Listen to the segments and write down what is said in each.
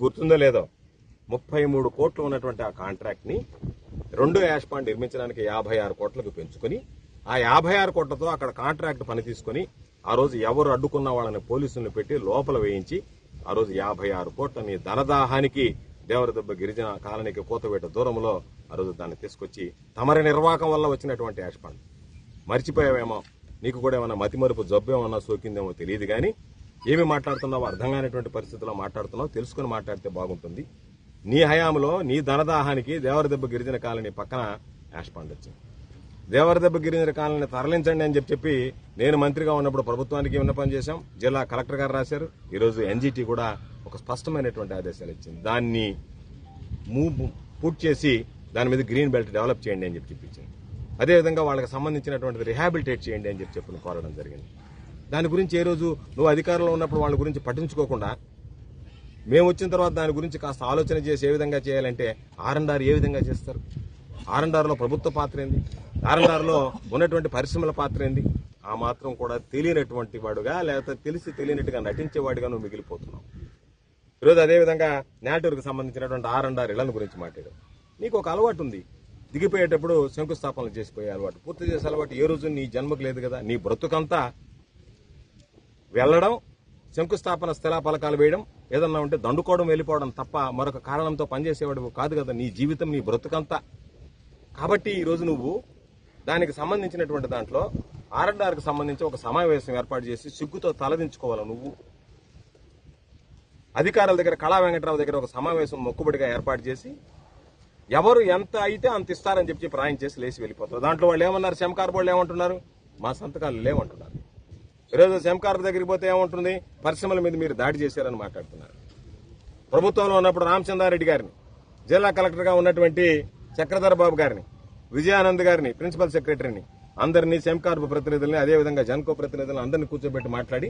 గుర్తుందో లేదో ముప్పై మూడు కోట్లు ఉన్నటువంటి ఆ కాంట్రాక్ట్ని రెండో యాష్ పాండ్ నిర్మించడానికి యాభై ఆరు కోట్లకు పెంచుకుని ఆ యాభై ఆరు కోట్లతో అక్కడ కాంట్రాక్ట్ పని తీసుకుని ఆ రోజు ఎవరు అడ్డుకున్న వాళ్ళని పోలీసులను పెట్టి లోపల వేయించి ఆ రోజు యాభై ఆరు కోట్లని ధనదాహానికి దేవరదెబ్బ గిరిజన కాలనీకి కోతవేట దూరంలో ఆ రోజు దాన్ని తీసుకొచ్చి తమరి నిర్వాహకం వల్ల వచ్చినటువంటి యాష్ పాండ్. మర్చిపోయావేమో నీకు కూడా ఏమైనా మతిమరుపు జబ్బేమన్నా సోకిందేమో తెలియదు కానీ ఏమి మాట్లాడుతున్నావో అర్థం కానిటువంటి పరిస్థితుల్లో మాట్లాడుతున్నావు తెలుసుకుని మాట్లాడితే బాగుంటుంది. నీ హయాంలో నీ ధనదాహానికి దేవరదెబ్బ గిరిజన కాలనీ పక్కన యాష్ పాండ్ దేవరదెబ్బ గిరిజన కాలనీ తరలించండి అని చెప్పి చెప్పి నేను మంత్రిగా ఉన్నప్పుడు ప్రభుత్వానికి విన్నపం చేశాం. జిల్లా కలెక్టర్ గారు రాశారు. ఈరోజు ఎన్జీటీ కూడా ఒక స్పష్టమైనటువంటి ఆదేశాలు ఇచ్చింది. దాన్ని మూవ్ పూర్తి చేసి దాని మీద గ్రీన్ బెల్ట్ డెవలప్ చేయండి అని చెప్పి చెప్పించింది అదేవిధంగా వాళ్ళకి సంబంధించినటువంటి రిహాబిలిటేట్ చేయండి అని చెప్పి చెప్పిన కోరడం జరిగింది. దాని గురించి ఏ రోజు నువ్వు అధికారంలో ఉన్నప్పుడు వాళ్ళ గురించి పట్టించుకోకుండా మేము వచ్చిన తర్వాత దాని గురించి కాస్త ఆలోచన చేసి ఏ విధంగా చేయాలంటే ఆర్ఎండ్ఆర్ ఏ విధంగా చేస్తారు? ఆర్ఎండ్ఆర్లో ప్రభుత్వ పాత్ర ఏంది? ఆర్ఎండ్ఆర్లో ఉన్నటువంటి పరిశ్రమల పాత్ర ఏంది? ఆ మాత్రం కూడా తెలియనటువంటి వాడుగా లేకపోతే తెలిసి తెలియనట్టుగా నటించేవాడిగా నువ్వు మిగిలిపోతున్నావు. ఈరోజు అదేవిధంగా నేటూరుకు సంబంధించినటువంటి ఆర్ఎన్ఆర్ ఇళ్ళను ఇళ్ళను గురించి మాట్లాడు నీకు ఒక అలవాటు ఉంది. దిగిపోయేటప్పుడు శంకుస్థాపనలు చేసిపోయే అలవాటు. పూర్తి చేసే అలవాటు ఏ రోజు నీ జన్మకు లేదు కదా నీ బ్రతుకంతా వెళ్ళడం శంకుస్థాపన స్థిరా పలకాలు వేయడం ఏదన్నా ఉంటే దండుకోవడం వెళ్ళిపోవడం తప్ప మరొక కారణంతో పనిచేసేవాడు కాదు కదా నీ జీవితం నీ బ్రతుకంతా. కాబట్టి ఈరోజు నువ్వు దానికి సంబంధించినటువంటి దాంట్లో ఆర్ఎన్ఆర్కి సంబంధించి ఒక సమావేశం ఏర్పాటు చేసి సిగ్గుతో తలదించుకోవాలి నువ్వు? అధికారుల దగ్గర కళా వెంకటరావు దగ్గర ఒక సమావేశం మొక్కుబడిగా ఏర్పాటు చేసి ఎవరు ఎంత అయితే అంత ఇస్తారని చెప్పి చెప్పి రాయించేసి లేచి వెళ్ళిపోతారు. దాంట్లో వాళ్ళు ఏమన్నారు? శంకార్ వాళ్ళు ఏమంటున్నారు? మా సంతకాలు లేవంటున్నారు. ఈరోజు శంకార్ దగ్గరికి పోతే ఏముంటుంది? పరిశ్రమల మీద మీరు దాడి చేశారని మాట్లాడుతున్నారు. ప్రభుత్వంలో ఉన్నప్పుడు రామచంద్రారెడ్డి గారిని జిల్లా కలెక్టర్గా ఉన్నటువంటి చక్రధర బాబు గారిని విజయానంద్ గారిని ప్రిన్సిపల్ సెక్రటరీని అందరినీ సెంకార్పు ప్రతినిధుల్ని అదేవిధంగా జన్కో ప్రతినిధులను అందరినీ కూర్చోబెట్టి మాట్లాడి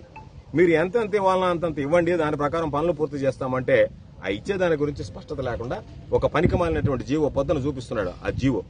మీరు ఎంతెంత ఎంత ఇవ్వాలన్నా అంతంత ఇవ్వండి దాని ప్రకారం పనులు పూర్తి చేస్తామంటే ఆ ఇచ్చే దాని గురించి స్పష్టత లేకుండా ఒక పనికి మాలినటువంటి జీవో పొద్దున చూపిస్తున్నాడు ఆ జీవో.